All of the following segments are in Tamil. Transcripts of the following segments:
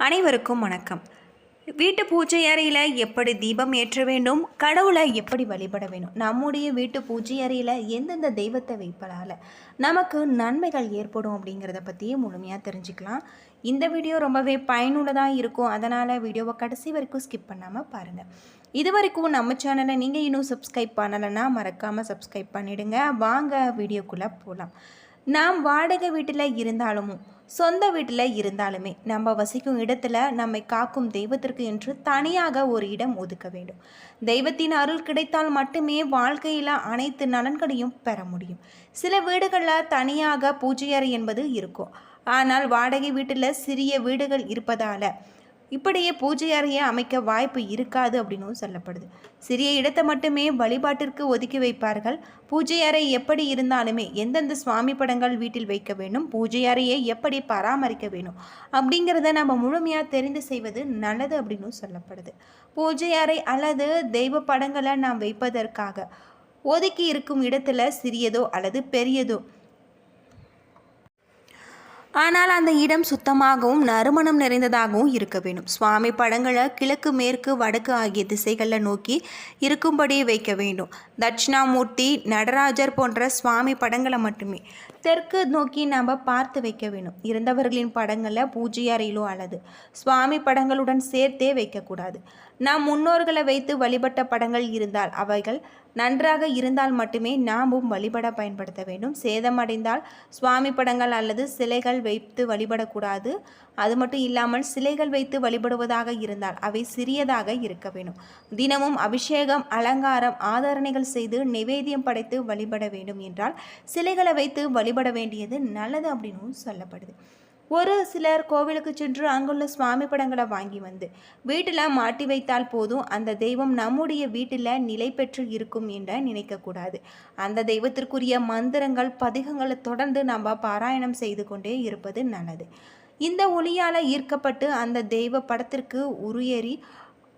அனைவருக்கும் வணக்கம். வீட்டு பூஜை அறையில் எப்படி தீபம் ஏற்ற வேண்டும்? கடவுளை எப்படி வழிபட வேண்டும்? நம்முடைய வீட்டு பூஜை அறையில் எந்தெந்த தெய்வத்தை வைப்பதால் நமக்கு நன்மைகள் ஏற்படும் அப்படிங்கிறத பற்றியே முழுமையாக தெரிஞ்சுக்கலாம். இந்த வீடியோ ரொம்பவே பயனுள்ளதாக இருக்கும். அதனால் வீடியோவை கடைசி வரைக்கும் ஸ்கிப் பண்ணாமல் பாருங்கள் இது வரைக்கும் நம்ம சேனலை நீங்கள் இன்னும் சப்ஸ்கிரைப் பண்ணலைன்னா மறக்காமல் சப்ஸ்கிரைப் பண்ணிவிடுங்க வாங்க வீடியோக்குள்ளே போகலாம் நாம் வாடகை வீட்டில் இருந்தாலும் சொந்த வீட்டில் இருந்தாலுமே நம்ம வசிக்கும் இடத்துல நம்மை காக்கும் தெய்வத்திற்கு என்று தனியாக ஒரு இடம் ஒதுக்க வேண்டும். தெய்வத்தின் அருள் கிடைத்தால் மட்டுமே வாழ்க்கையில் அனைத்து நலன்களையும் பெற முடியும். சில வீடுகளில் தனியாக பூஜை அறை என்பது இருக்கும். ஆனால் வாடகை வீட்டில் சிறிய வீடுகள் இருப்பதால் இப்படியே பூஜை அறையை அமைக்க வாய்ப்பு இருக்காது அப்படின்னும் சொல்லப்படுது. சிறிய இடத்தை மட்டுமே வழிபாட்டிற்கு ஒதுக்கி வைப்பார்கள். பூஜை அறை எப்படி இருந்தாலுமே எந்தெந்த சுவாமி படங்கள் வீட்டில் வைக்க வேண்டும் பூஜை அறையை எப்படி பராமரிக்க வேணும் அப்படிங்கிறத நம்ம முழுமையாக தெரிந்து செய்வது நல்லது அப்படின்னும் சொல்லப்படுது. பூஜை அறை அல்லது தெய்வ படங்களை நாம் வைப்பதற்காக ஒதுக்கி இருக்கும் இடத்துல சிறியதோ அல்லது பெரியதோ ஆனால் அந்த இடம் சுத்தமாகவும் நறுமணம் நிறைந்ததாகவும் இருக்க வேண்டும். சுவாமி படங்களை கிழக்கு மேற்கு வடக்கு ஆகிய திசைகளில் நோக்கி இருக்கும்படி வைக்க வேண்டும். தட்சிணாமூர்த்தி நடராஜர் போன்ற சுவாமி படங்களை மட்டுமே தெற்கு நோக்கி நாம் பார்த்து வைக்க வேணும் இறந்தவர்களின் படங்களை பூஜை அறையிலோ அல்லது சுவாமி படங்களுடன் சேர்த்தே வைக்கக்கூடாது நம் முன்னோர்களை வைத்து வழிபட்ட படங்கள் இருந்தால் அவைகள் நன்றாக இருந்தால் மட்டுமே நாமும் வழிபட பயன்படுத்த வேண்டும். சேதமடைந்தால் சுவாமி படங்கள் அல்லது சிலைகள் வைத்து வழிபடக்கூடாது. அது மட்டும் இல்லாமல் சிலைகள் வைத்து வழிபடுவதாக இருந்தால் அவை சிறியதாக இருக்க வேண்டும். தினமும் அபிஷேகம் அலங்காரம் ஆதரணைகள் செய்து நிவேதியம் படைத்து வழிபட வேண்டும் என்றால் சிலைகளை வைத்து வழிபட வேண்டியது நல்லது அப்படின்னு சொல்லப்படுது. ஒரு சிலர் கோவிலுக்கு சென்று அங்குள்ள சுவாமி படங்களை வாங்கி வந்து வீட்டில் மாட்டி வைத்தால் போதும் அந்த தெய்வம் நம்முடைய வீட்டில் நிலை பெற்று இருக்கும் என்ற நினைக்கக்கூடாது அந்த தெய்வத்திற்குரிய மந்திரங்கள் பதிகங்களை தொடர்ந்து நம்ம பாராயணம் செய்து கொண்டே இருப்பது நல்லது. இந்த ஒளியால் ஈர்க்கப்பட்டு அந்த தெய்வ படத்திற்கு உருயேறி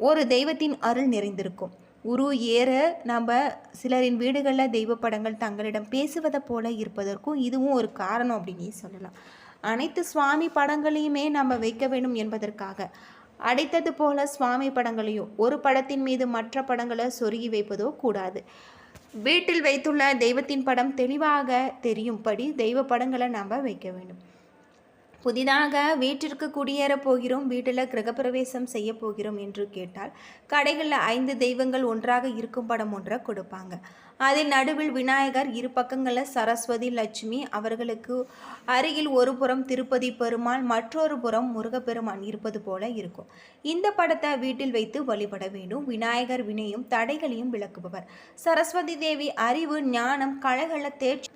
ஒரு தெய்வத்தின் அருள் நிறைந்திருக்கும். உரு ஏற நம்ம சிலரின் வீடுகளில் தெய்வ படங்கள் தங்களிடம் பேசுவதை போல இருப்பதற்கும் இதுவும் ஒரு காரணம் அப்படின்னே சொல்லலாம். அனைத்து சுவாமி படங்களையுமே நம்ம வைக்க வேண்டும் என்பதற்காக. அடைத்தது போல சுவாமி படங்களையோ ஒரு படத்தின் மீது மற்ற படங்களை சொருகி வைப்பதோ கூடாது. வீட்டில் வைத்துள்ள தெய்வத்தின் படம் தெளிவாக தெரியும்படி தெய்வ படங்களை நாம் வைக்க வேண்டும். புதிதாக வீட்டிற்கு குடியேறப் போகிறோம் வீட்டில் கிரகப்பிரவேசம் செய்ய போகிறோம் என்று கேட்டால் கடைகளில் ஐந்து தெய்வங்கள் ஒன்றாக இருக்கும் படம் ஒன்றை கொடுப்பாங்க. அதில் நடுவில் விநாயகர் இரு பக்கங்களில் சரஸ்வதி லட்சுமி அவர்களுக்கு அருகில் ஒரு புறம் திருப்பதி பெருமாள் மற்றொரு புறம் முருகப்பெருமான் இருப்பது போல இருக்கும். இந்த படத்தை வீட்டில் வைத்து வழிபட வேண்டும். விநாயகர் வினையும் தடைகளையும் விளக்குபவர். சரஸ்வதி தேவி அறிவு ஞானம் கழகள தேர்ச்சி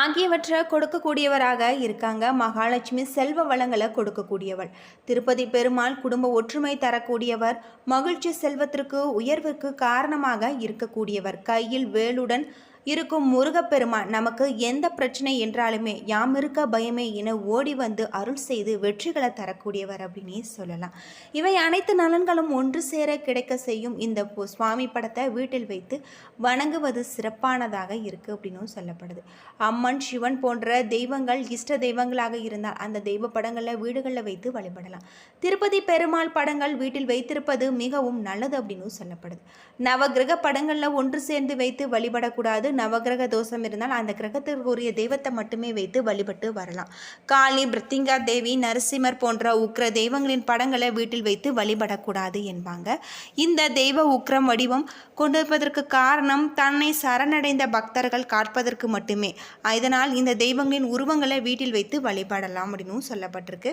ஆகியவற்றை கொடுக்கக்கூடியவராக இருக்காங்க. மகாலட்சுமி செல்வ வளங்களை கொடுக்கக்கூடியவள். திருப்பதி பெருமாள் குடும்ப ஒற்றுமை தரக்கூடியவர். மகிழ்ச்சி செல்வத்திற்கு உயர்வுக்கு காரணமாக இருக்கக்கூடியவர். கையில் வேலுடன் இருக்கும் முருகப்பெருமான் நமக்கு எந்த பிரச்சனை என்றாலுமே யாம் இருக்க பயமே என ஓடி வந்து அருள் செய்து வெற்றிகளை தரக்கூடியவர் அப்படின்னே சொல்லலாம். இவை அனைத்து நலன்களும் ஒன்று சேர கிடைக்க செய்யும் இந்த சுவாமி படத்தை வீட்டில் வைத்து வணங்குவது சிறப்பானதாக இருக்குது அப்படின்னும் சொல்லப்படுது. அம்மன் சிவன் போன்ற தெய்வங்கள் இஷ்ட தெய்வங்களாக இருந்தால் அந்த தெய்வ படங்களை வீடுகளில் வைத்து வழிபடலாம். திருப்பதி பெருமாள் படங்கள் வீட்டில் வைத்திருப்பது மிகவும் நல்லது அப்படின்னு சொல்லப்படுது. நவகிரக படங்களில் ஒன்று சேர்ந்து வைத்து வழிபடக்கூடாது நவகிரக தோஷம் இருந்தால் அந்த கிரகத்திற்குரிய தெய்வத்தை மட்டுமே வைத்து வழிபட்டு வரலாம். காளி பிருத்திங்கா தேவி நரசிம்மர் போன்ற உக்ர தெய்வங்களின் படங்களை வீட்டில் வைத்து வழிபடக்கூடாது என்பாங்க. இந்த தெய்வ உக்ரம் வடிவம் கொண்டிருப்பதற்கு காரணம் தன்னை சரணடைந்த பக்தர்கள் காட்பதற்கு மட்டுமே. இதனால் இந்த தெய்வங்களின் உருவங்களை வீட்டில் வைத்து வழிபடலாம் அப்படின்னு சொல்லப்பட்டிருக்கு.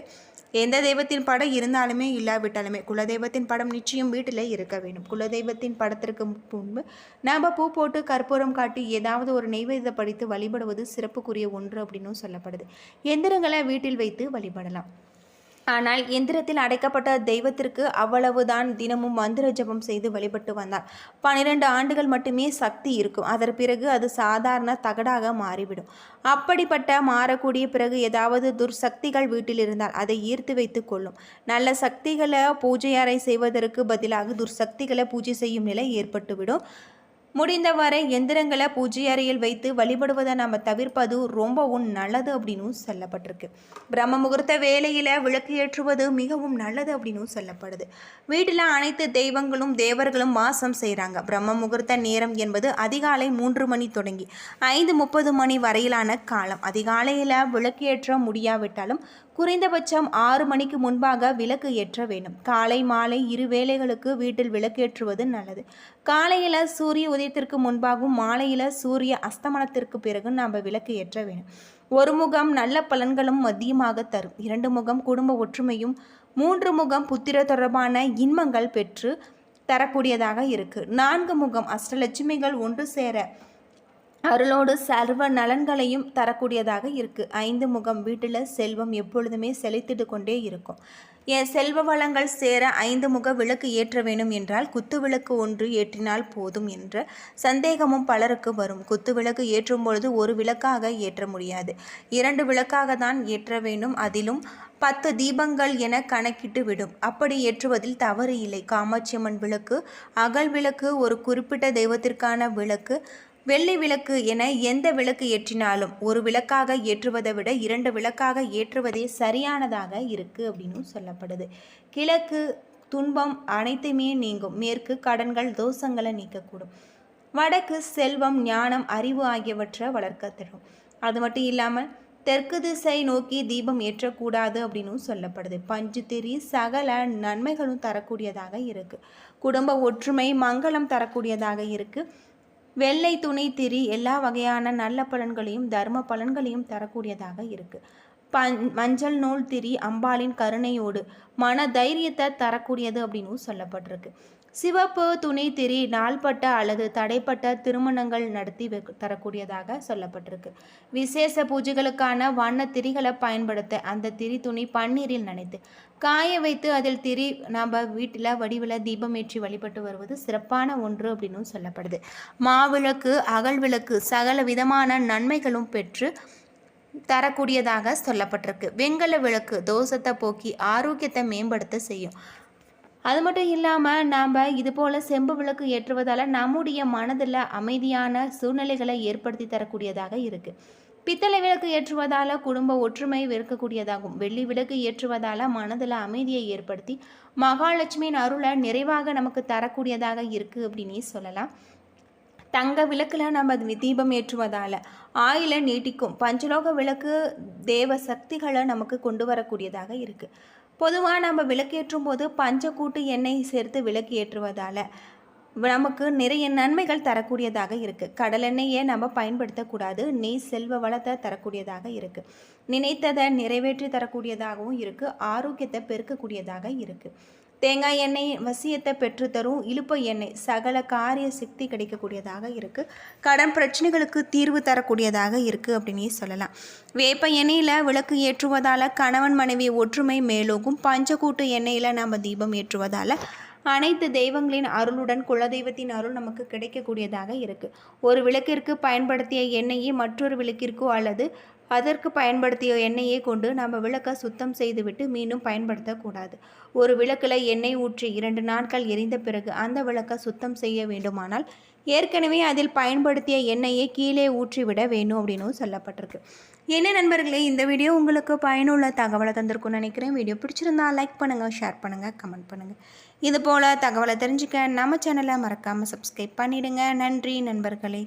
எந்த தெய்வத்தின் படம் இருந்தாலுமே இல்லாவிட்டாலுமே குலதெய்வத்தின் படம் நிச்சயம் வீட்டில் இருக்க வேண்டும். குலதெய்வத்தின் படத்திற்கு முன்பு நாம் பூ போட்டு கற்பூரம் காட்டி ஏதாவது ஒரு நெய்வேத்தியம் படித்து வழிபடுவது சிறப்புக்குரிய ஒன்று அப்படின்னும் சொல்லப்படுது. எந்திரங்களை வீட்டில் வைத்து வழிபடலாம். ஆனால் எந்திரத்தில் அடைக்கப்பட்ட தெய்வத்திற்கு அவ்வளவுதான் தினமும் மந்திர ஜபம் செய்து வழிபட்டு வந்தார். பன்னிரண்டு ஆண்டுகள் மட்டுமே சக்தி இருக்கும். அதன் பிறகு அது சாதாரண தகடாக மாறிவிடும். அப்படிப்பட்ட மாறக்கூடிய பிறகு ஏதாவது துர்சக்திகள் வீட்டில் இருந்தால் அதை ஈர்த்து வைத்து கொள்ளும். நல்ல சக்திகளை பூஜை அறை செய்வதற்கு பதிலாக துர்சக்திகளை பூஜை செய்யும் நிலை ஏற்பட்டுவிடும். முடிந்தவரை எந்திரங்களை பூஜை அறையில் வைத்து வழிபடுவதை நம்ம தவிர்ப்பது ரொம்பவும் நல்லது அப்படின்னு சொல்லப்பட்டிருக்கு. பிரம்ம முகூர்த்த வேலையில் விளக்கு ஏற்றுவது மிகவும் நல்லது அப்படின்னு சொல்லப்படுது. வீட்டில் அனைத்து தெய்வங்களும் தேவர்களும் வாசம் செய்கிறாங்க பிரம்ம முகூர்த்த நேரம் என்பது அதிகாலை மூன்று மணி தொடங்கி ஐந்து முப்பது மணி வரையிலான காலம். அதிகாலையில் விளக்கு ஏற்ற முடியாவிட்டாலும் குறைந்தபட்சம் ஆறு மணிக்கு முன்பாக விளக்கு ஏற்ற வேண்டும். காலை மாலை இரு வேளைகளுக்கு வீட்டில் விளக்கேற்றுவது நல்லது. காலையில் சூரிய உதயத்திற்கு முன்பாகவும் மாலையில் சூரிய அஸ்தமனத்திற்கு பிறகு நாம் விளக்கு ஏற்ற வேண்டும். ஒரு முகம் நல்ல பலன்களும் மதியமாக தரும். இரண்டு முகம் குடும்ப ஒற்றுமையும் மூன்று முகம் புத்திர தொடர்பான இன்பங்கள் பெற்று தரக்கூடியதாக இருக்கு. நான்கு முகம் அஷ்டலட்சுமிகள் ஒன்று சேர அருளோடு சர்வ நலன்களையும் தரக்கூடியதாக இருக்குது ஐந்து முகம் வீட்டில் செல்வம் எப்பொழுதுமே செழித்திட்டு கொண்டே இருக்கும். என் செல்வ வளங்கள் சேர ஐந்து முக விளக்கு ஏற்ற வேணும் என்றால் குத்து விளக்கு ஒன்று ஏற்றினால் போதும் என்ற சந்தேகமும் பலருக்கு வரும். குத்து விளக்கு ஏற்றும் பொழுது ஒரு விளக்காக ஏற்ற முடியாது. இரண்டு விளக்காக தான் ஏற்ற வேண்டும். அதிலும் பத்து தீபங்கள் என கணக்கிட்டு விடும். அப்படி ஏற்றுவதில் தவறு இல்லை. காமாட்சியம்மன் விளக்கு அகல் விளக்கு ஒரு குறிப்பிட்ட தெய்வத்திற்கான விளக்கு வெள்ளி விளக்கு என எந்த விளக்கு ஏற்றினாலும் ஒரு விளக்காக ஏற்றுவதை விட இரண்டு விளக்காக ஏற்றுவதே சரியானதாக இருக்குது அப்படின்னு சொல்லப்படுது. கிழக்கு துன்பம் அனைத்துமே நீங்கும். மேற்கு கடன்கள் தோஷங்களை நீக்கக்கூடும். வடக்கு செல்வம் ஞானம் அறிவு ஆகியவற்றை வளர்க்க தரும். அது மட்டும் இல்லாமல் தெற்கு திசை நோக்கி தீபம் ஏற்றக்கூடாது அப்படின்னு சொல்லப்படுது. பஞ்சு திரி சகல நன்மைகளும் தரக்கூடியதாக இருக்குது குடும்ப ஒற்றுமை மங்களம் தரக்கூடியதாக இருக்குது வெள்ளை துணி திரி எல்லா வகையான நல்ல பலன்களையும் தர்ம பலன்களையும் தரக்கூடியதாக இருக்குது பஞ் மஞ்சள் நூல் திரி அம்பாளின் கருணையோடு மன தைரியத்தை தரக்கூடியது அப்படின்னு சொல்லப்பட்டிருக்கு. சிவப்பு துணி திரி நாள்பட்ட அல்லது தடைப்பட்ட திருமணங்கள் நடத்தி தரக்கூடியதாக சொல்லப்பட்டிருக்கு. விசேஷ பூஜைகளுக்கான வண்ண திரிகளை பயன்படுத்த அந்த திரி துணி பன்னீரில் நனைத்து காய வைத்து அதில் திரி நம்ம வீட்டில் வடிவில் தீபம் ஏற்றி வழிபட்டு வருவது சிறப்பான ஒன்று அப்படின்னு சொல்லப்படுது. மாவிளக்கு அகல் விளக்கு சகல விதமான நன்மைகளும் பெற்று தரக்கூடியதாக சொல்லப்பட்டிருக்கு. வெங்கல விளக்கு தோஷத்தை போக்கி ஆரோக்கியத்தை மேம்படுத்த செய்யும். அது மட்டும் இல்லாமல் நாம் இது போல் செம்பு விளக்கு ஏற்றுவதால் நம்முடைய மனதில் அமைதியான சூழ்நிலைகளை ஏற்படுத்தி தரக்கூடியதாக இருக்குது பித்தளை விளக்கு ஏற்றுவதால் குடும்ப ஒற்றுமை விற்கக்கூடியதாகும் வெள்ளி விளக்கு ஏற்றுவதால் மனதில் அமைதியை ஏற்படுத்தி மகாலட்சுமியின் அருளை நிறைவாக நமக்கு தரக்கூடியதாக இருக்குது அப்படின்னே சொல்லலாம். தங்க விளக்கில் நம்ம தீபம் ஏற்றுவதால் ஆயில நீட்டிக்கும். பஞ்சலோக விளக்கு தேவ சக்திகளை நமக்கு கொண்டு வரக்கூடியதாக இருக்குது பொதுவாக நம்ம விளக்கேற்றும் போது பஞ்சக்கூட்டு எண்ணெய் சேர்த்து விளக்கு ஏற்றுவதால் நமக்கு நிறைய நன்மைகள் தரக்கூடியதாக இருக்குது கடலெண்ணெயை நம்ம பயன்படுத்தக்கூடாது. நெய் செல்வ வளத்தை தரக்கூடியதாக இருக்குது நினைத்ததை நிறைவேற்றி தரக்கூடியதாகவும் இருக்குது ஆரோக்கியத்தை பெருக்கக்கூடியதாக இருக்குது தேங்காய் எண்ணெய் வசியத்தை பெற்றுத்தரும் இழுப்ப எண்ணெய் சகல காரிய சக்தி கிடைக்கக்கூடியதாக இருக்குது கடன் பிரச்சனைகளுக்கு தீர்வு தரக்கூடியதாக இருக்குது அப்படின்னே சொல்லலாம். வேப்ப எண்ணெயில் விளக்கு ஏற்றுவதால் கணவன் மனைவி ஒற்றுமை மேலோகும் பஞ்சக்கூட்டு எண்ணெயில் நம்ம தீபம் ஏற்றுவதால் அனைத்து தெய்வங்களின் அருளுடன் குலதெய்வத்தின் அருள் நமக்கு கிடைக்கக்கூடியதாக இருக்குது ஒரு விளக்கிற்கு பயன்படுத்திய எண்ணெயை மற்றொரு விளக்கிற்கோ அல்லது அதற்கு பயன்படுத்திய எண்ணெயை கொண்டு நம்ம விளக்கை சுத்தம் செய்துவிட்டு மீண்டும் பயன்படுத்தக்கூடாது. ஒரு விளக்கில் எண்ணெய் ஊற்றி இரண்டு நாட்கள் எரிந்த பிறகு அந்த விளக்கை சுத்தம் செய்ய வேண்டுமானால் ஏற்கனவே அதில் பயன்படுத்திய எண்ணெயை கீழே ஊற்றிவிட வேணும் அப்படின்னு சொல்லப்பட்டிருக்கு. என்ன நண்பர்களே இந்த வீடியோ உங்களுக்கு பயனுள்ள தகவலை தந்திருக்கும்னு நினைக்கிறேன். வீடியோ பிடிச்சிருந்தா லைக் பண்ணுங்கள் ஷேர் பண்ணுங்கள் கமெண்ட் பண்ணுங்கள் இது போல் தகவலை தெரிஞ்சுக்க நம்ம சேனலை மறக்காமல் சப்ஸ்கிரைப் பண்ணிவிடுங்க நன்றி நண்பர்களே.